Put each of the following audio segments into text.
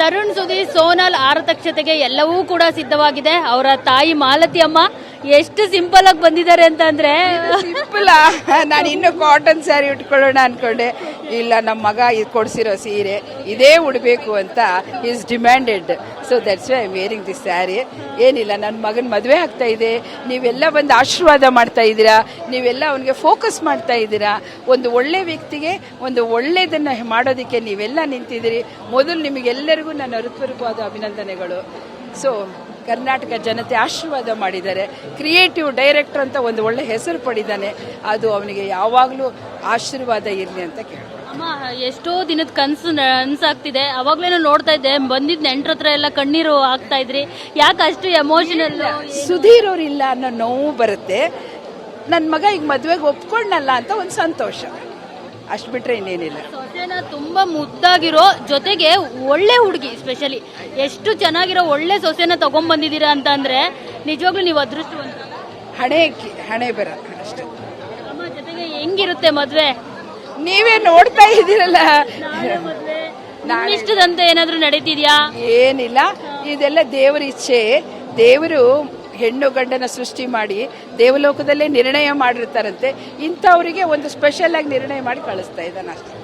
ತರುಣ್ ಸುದಿ ಸೋನಲ್ ಆರತಕ್ಷತೆಗೆ ಎಲ್ಲವೂ ಕೂಡ ಸಿದ್ಧವಾಗಿದೆ. ಅವರ ತಾಯಿ ಮಾಲತಿ ಅಮ್ಮ ಎಷ್ಟು ಸಿಂಪಲ್ ಆಗಿ ಬಂದಿದ್ದಾರೆ ಅಂತ ಅಂದ್ರೆ ಸಿಂಪಲ್ ನಾನು ಇನ್ನು ಕಾಟನ್ ಸ್ಯಾರಿ ಉಟ್ಕೊಳ್ಳೋಣ ಅನ್ಕೊಂಡೆ. ಇಲ್ಲ ನಮ್ಮ ಮಗ ಇದು ಕೊಡಿಸಿರೋ ಸೀರೆ ಇದೇ ಉಡಬೇಕು ಅಂತ is demanded so that's why wearing this sari ಏನಿಲ್ಲ ನನ್ನ ಮಗನ ಮದುವೆ ಆಗ್ತಾ ಇದೆ. ನೀವೆಲ್ಲ ಬಂದು ಆಶೀರ್ವಾದ ಮಾಡ್ತಾ ಇದ್ದೀರಾ? ನೀವೆಲ್ಲ ಅವನಿಗೆ ಫೋಕಸ್ ಮಾಡ್ತಾ ಇದ್ದೀರಾ? ಒಂದು ಒಳ್ಳೆ ವ್ಯಕ್ತಿಗೆ ಒಂದು ಒಳ್ಳೆಯದನ್ನು ಮಾಡೋದಕ್ಕೆ ನೀವೆಲ್ಲ ನಿಂತಿದ್ದೀರಿ. ಮೊದಲು ನಿಮಗೆಲ್ಲರಿಗೂ ನನ್ನ ಹೃತ್ಪೂರ್ವಕವಾದ ಅಭಿನಂದನೆಗಳು. ಸೊ ಕರ್ನಾಟಕ ಜನತೆ ಆಶೀರ್ವಾದ ಮಾಡಿದ್ದಾರೆ. ಕ್ರಿಯೇಟಿವ್ ಡೈರೆಕ್ಟರ್ ಅಂತ ಒಂದು ಒಳ್ಳೆ ಹೆಸರು ಪಡಿದ್ದಾನೆ ಅದು ಅವನಿಗೆ ಯಾವಾಗಲೂ ಆಶೀರ್ವಾದ ಇರಲಿ ಅಂತ ಕೇಳಿ ಅಮ್ಮ ಎಷ್ಟೋ ದಿನದ ಕನಸು ನನ್ಸಾಗ್ತಿದೆ ಅವಾಗ್ಲೇನು ನೋಡ್ತಾ ಇದ್ದೆ ಬಂದಿದ್ ನೆಂಟ್ರ ಹತ್ರ ಎಲ್ಲ ಕಣ್ಣೀರು ಆಗ್ತಾ ಇದ್ರಿ. ಯಾಕೆ ಅಷ್ಟು ಎಮೋಷನಲ್ ಸುಧೀರ್ ಅವ್ರಿಲ್ಲ ಅನ್ನೋ ನೋವು ಬರುತ್ತೆ. ನನ್ನ ಮಗ ಈಗ ಮದುವೆಗೆ ಒಪ್ಕೊಂಡಲ್ಲ ಅಂತ ಒಂದು ಸಂತೋಷ. ಅಷ್ಟು ಬಿಟ್ರೆ ಇನ್ನೇನಿಲ್ಲ. ಸೊಸೆನ ತುಂಬಾ ಮುದ್ದಾಗಿರೋ ಜೊತೆಗೆ ಒಳ್ಳೆ ಹುಡುಗಿ ಸ್ಪೆಷಲಿ ಎಷ್ಟು ಚೆನ್ನಾಗಿರೋ ಒಳ್ಳೆ ಸೊಸೆನ ತಗೊಂಡ್ ಬಂದಿದ್ದೀರಾ ಅಂತ ಅಂದ್ರೆ ನಿಜವಾಗ್ಲೂ ನೀವು ಅದೃಷ್ಟವಂತ. ಹಣೆ ಅಕ್ಕಿ ಹಣೆ ಬರ ಅಷ್ಟೇ. ಅಮ್ಮ ಜೊತೆಗೆ ಹೆಂಗಿರುತ್ತೆ ಮದ್ವೆ? ನೀವೇ ನೋಡ್ತಾ ಇದ್ದೀರಲ್ಲ. ಮದ್ವೆ. ಇಷ್ಟದಂತೆ ಏನಾದ್ರೂ ನಡೀತಿದ್ಯಾ? ಏನಿಲ್ಲ. ಇದೆಲ್ಲ ದೇವರ ಇಚ್ಛೆ. ದೇವರು ಹೆಣ್ಣು ಗಂಡನ ಸೃಷ್ಟಿ ಮಾಡಿ ದೇವಲೋಕದಲ್ಲೇ ನಿರ್ಣಯ ಮಾಡಿರ್ತಾರಂತೆ. ಇಂಥವರಿಗೆ ಒಂದು ಸ್ಪೆಷಲ್ ಆಗಿ ನಿರ್ಣಯ ಮಾಡಿ ಕಳಿಸ್ತಾ ಇದ್ದಾನೆ ಅಷ್ಟೇ.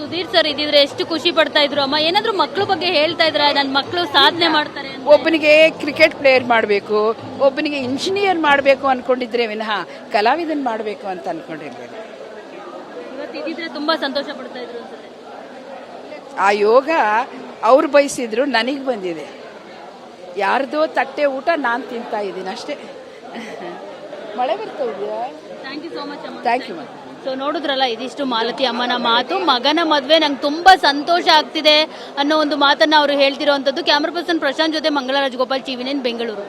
ಸುಧೀರ್ ಸರ್ ಇದ್ರೆ ಎಷ್ಟು ಖುಷಿ ಪಡ್ತಾ ಇದ್ರು? ಅಮ್ಮ ಏನಾದ್ರು ಮಕ್ಕಳ ಬಗ್ಗೆ ಹೇಳ್ತಾ ಇದ್ರ? ನನ್ನ ಮಕ್ಕಳು ಸಾಧನೆ ಮಾಡ್ತಾರೆ ಅಂತ. ಒಬ್ಬನಿಗೆ ಕ್ರಿಕೆಟ್ ಪ್ಲೇಯರ್ ಮಾಡಬೇಕು ಒಬ್ಬನಿಗೆ ಇಂಜಿನಿಯರ್ ಮಾಡಬೇಕು ಅನ್ಕೊಂಡಿದ್ರೆ ವಿನಃ ಕಲಾವಿದನ್ ಮಾಡಬೇಕು ಅಂತ ಅನ್ಕೊಂಡಿರ್ಬೇಕು ಇವತ್ತು ಇದ್ದಿದ್ರೆ ತುಂಬಾ ಸಂತೋಷ ಪಡ್ತಾ ಇದ್ರು ಅನ್ಸುತ್ತೆ. ಆ ಯೋಗ ಅವ್ರು ಬಯಸಿದ್ರು ನನಗೆ ಬಂದಿದೆ. ಯಾರ್ದೋ ತಟ್ಟೆ ಊಟ ನಾನು ತಿಂತಾ ಇದ್ದೀನಿ ಅಷ್ಟೇ. ಮಳೆ ಬರ್ತಾ ಇದೆಯಾ? ಥ್ಯಾಂಕ್ ಯು ಸೋ ಮಚ್ ಅಮ್ಮ. ಥ್ಯಾಂಕ್ ಯು ಮ್ಯಾಮ್ ಸೊ ನೋಡಿದ್ರಲ್ಲ, ಇದಿಷ್ಟು ಮಾಲತಿ ಅಮ್ಮನ ಮಾತು. ಮಗನ ಮದ್ವೆ ನಂಗೆ ತುಂಬಾ ಸಂತೋಷ ಆಗ್ತಿದೆ ಅನ್ನೋ ಒಂದು ಮಾತನ್ನ ಅವರು ಹೇಳ್ತಿರೋವಂಥದ್ದು ಕ್ಯಾಮ್ರಾ ಪರ್ಸನ್ ಪ್ರಶಾಂತ್ ಜೊತೆ ಮಂಗಳ ರಾಜಗೋಪಾಲ್ ಟಿವಿ ನೈನ್ ಬೆಂಗಳೂರು.